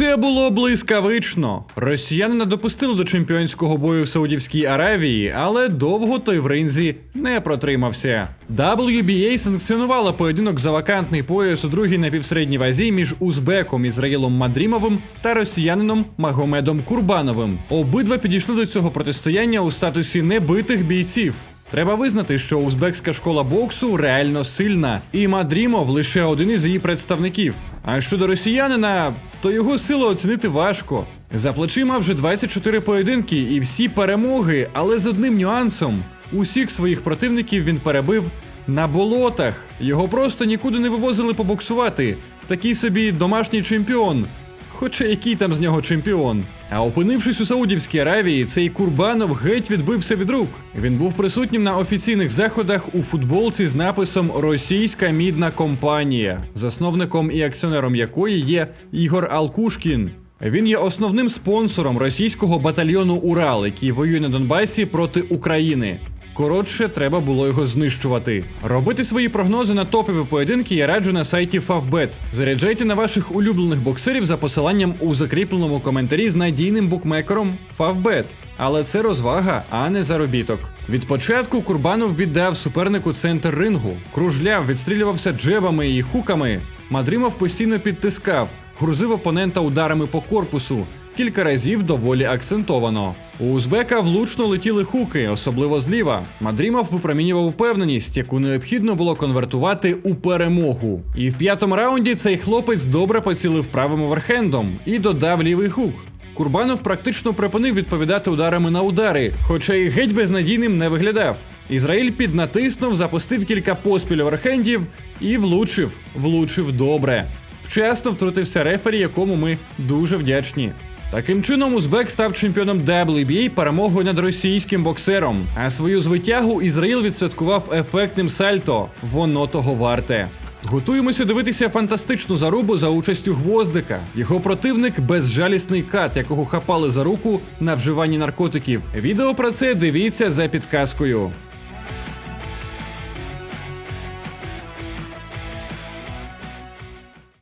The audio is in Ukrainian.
Це було блискавично. Росіяни не допустили до чемпіонського бою в Саудівській Аравії, але довго той в ринзі не протримався. WBA санкціонувала поєдинок за вакантний пояс у другій напівсередній вазі між узбеком Ізраїлом Мадрімовим та росіянином Магомедом Курбановим. Обидва підійшли до цього протистояння у статусі небитих бійців. Треба визнати, що узбекська школа боксу реально сильна, і Мадрімов лише один із її представників. А щодо росіянина, то його силу оцінити важко. За плечима вже 24 поєдинки і всі перемоги, але з одним нюансом: усіх своїх противників він перебив на болотах. Його просто нікуди не вивозили побоксувати. Такий собі домашній чемпіон. Хоча який там з нього чемпіон. А опинившись у Саудівській Аравії, цей Курбанов геть відбився від рук. Він був присутнім на офіційних заходах у футболці з написом Російська мідна компанія, засновником і акціонером якої є Ігор Алкушкін. Він є основним спонсором російського батальйону Урал, який воює на Донбасі проти України. Коротше, треба було його знищувати. Робити свої прогнози на топові поєдинки я раджу на сайті Favbet. Заряджайте на ваших улюблених боксерів за посиланням у закріпленому коментарі з надійним букмекером Favbet. Але це розвага, а не заробіток. Від початку Курбанов віддав супернику центр рингу, кружляв, відстрілювався джебами і хуками. Мадрімов постійно підтискав, грузив опонента ударами по корпусу. Кілька разів доволі акцентовано. У Узбека влучно летіли хуки, особливо зліва. Мадрімов випромінював впевненість, яку необхідно було конвертувати у перемогу. І в п'ятому раунді цей хлопець добре поцілив правим оверхендом і додав лівий хук. Курбанов практично припинив відповідати ударами на удари, хоча й геть безнадійним не виглядав. Ізраїль піднатиснув, запустив кілька поспіль оверхендів і влучив, влучив добре. Вчасно втрутився рефері, якому ми дуже вдячні. Таким чином, Узбек став чемпіоном WBA перемогою над російським боксером, а свою звитягу Ізраїл відсвяткував ефектним сальто. Воно того варте. Готуємося дивитися фантастичну зарубу за участю гвоздика. Його противник безжалісний кат, якого хапали за руку на вживанні наркотиків. Відео про це дивіться за підказкою.